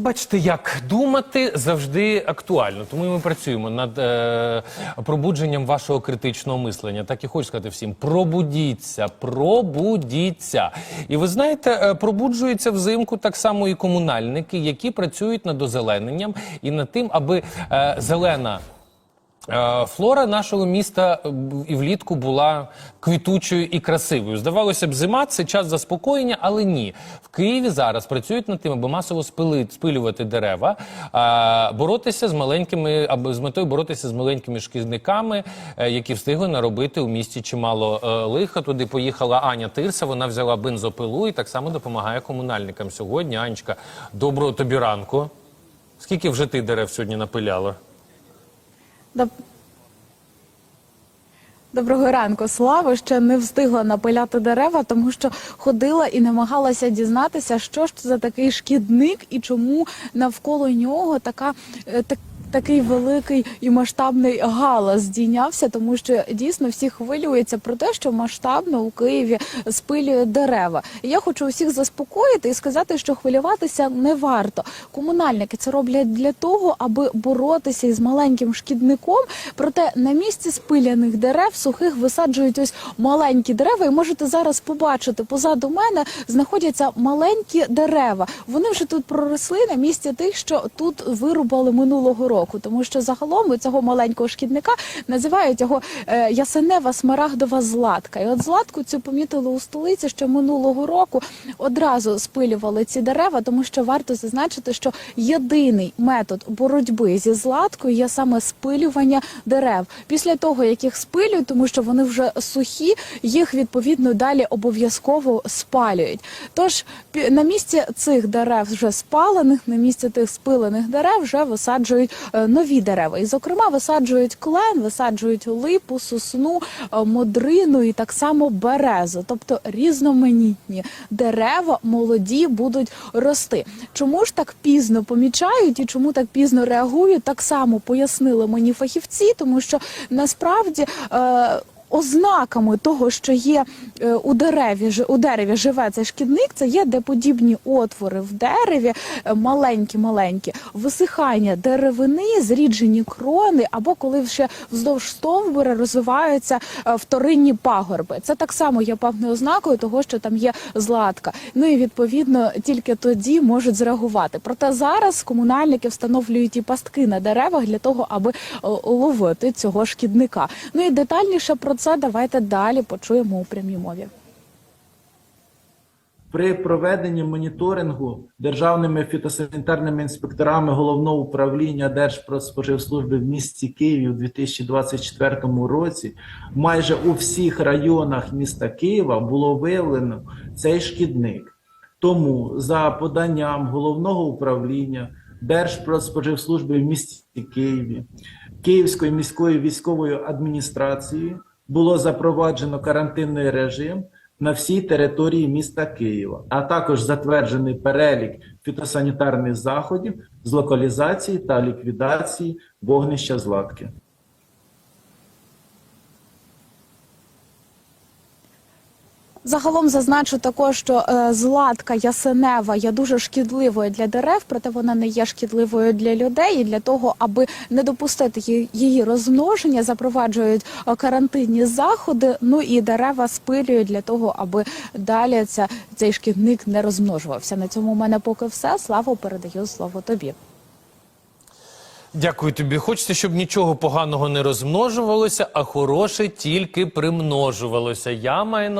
Бачите, як думати завжди актуально. Тому ми працюємо над е, пробудженням вашого критичного мислення. Так і хочу сказати всім: пробудіться, пробудіться. І ви знаєте, е, пробуджуються взимку так само і комунальники, які працюють над озелененням і над тим, аби е, зелена. Е, Флора нашого міста е, і влітку була квітучою і красивою. Здавалося б, зима це час заспокоєння, але ні. В Києві зараз працюють над тим, аби масово спили, спилювати дерева, боротися з маленькими, аби з метою боротися з маленькими шкідниками, е, які встигли наробити у місті чимало е, лиха. Туди поїхала Аня Тирса. Вона взяла бензопилу і так само допомагає комунальникам сьогодні. Анечка, доброго тобі ранку. Скільки вже ти дерев сьогодні напиляла? Доб- Доброго ранку, Слава. Ще не встигла напиляти дерева, тому що ходила і намагалася дізнатися, що ж це за такий шкідник і чому навколо нього така. е, так- Такий великий і масштабний галас здійнявся, тому що дійсно всі хвилюються про те, що масштабно у Києві спилюють дерева. І я хочу усіх заспокоїти і сказати, що хвилюватися не варто. Комунальники це роблять для того, аби боротися із маленьким шкідником. Проте на місці спиляних дерев сухих висаджують ось маленькі дерева. І можете зараз побачити позаду мене знаходяться маленькі дерева. Вони вже тут проросли на місці тих, що тут вирубали минулого року. Тому що загалом у цього маленького шкідника називають його е, ясенева смарагдова златка. І от златку цю помітили у столиці, що минулого року одразу спилювали ці дерева, тому що варто зазначити, що єдиний метод боротьби зі златкою є саме спилювання дерев. Після того, як їх спилюють, тому що вони вже сухі, їх відповідно далі обов'язково спалюють. Тож на місці цих дерев вже спалених, на місці тих спилених дерев вже висаджують нові дерева. І, зокрема, висаджують клен, висаджують липу, сосну, е, модрину і так само березу, тобто різноманітні дерева молоді будуть рости. Чому ж так пізно помічають і чому так пізно реагують? Так само пояснили мені фахівці, тому що насправді. Е, Ознаками того, що є е, у дереві, у дереві живе цей шкідник, це є де подібні отвори в дереві, маленькі-маленькі, висихання деревини, зріджені крони, або коли ще вздовж стовбура розвиваються е, вторинні пагорби. Це так само є певною ознакою того, що там є златка. Ну і відповідно тільки тоді можуть зреагувати. Проте зараз комунальники встановлюють і пастки на деревах для того, аби е, ловити цього шкідника. Ну і детальніше про це давайте далі почуємо у прямій мові. При проведенні моніторингу державними фітосанітарними інспекторами головного управління Держпродспоживслужби в місті Києві у 2024 році майже у всіх районах міста Києва було виявлено цей шкідник. Тому за поданням головного управління Держпродспоживслужби в місті Києві, Київської міської військової адміністрації було запроваджено карантинний режим на всій території міста Києва, а також затверджений перелік фітосанітарних заходів з локалізації та ліквідації вогнища златки. Загалом зазначу також, що е, златка ясенева є дуже шкідливою для дерев, проте вона не є шкідливою для людей. І для того, аби не допустити її- розмноження, запроваджують е, карантинні заходи. Ну і дерева спилюють для того, аби далі ця, цей шкідник не розмножувався. На цьому у мене поки все. Слава передаю слово тобі. Дякую тобі. Хочеться, щоб нічого поганого не розмножувалося, а хороше тільки примножувалося. Я маю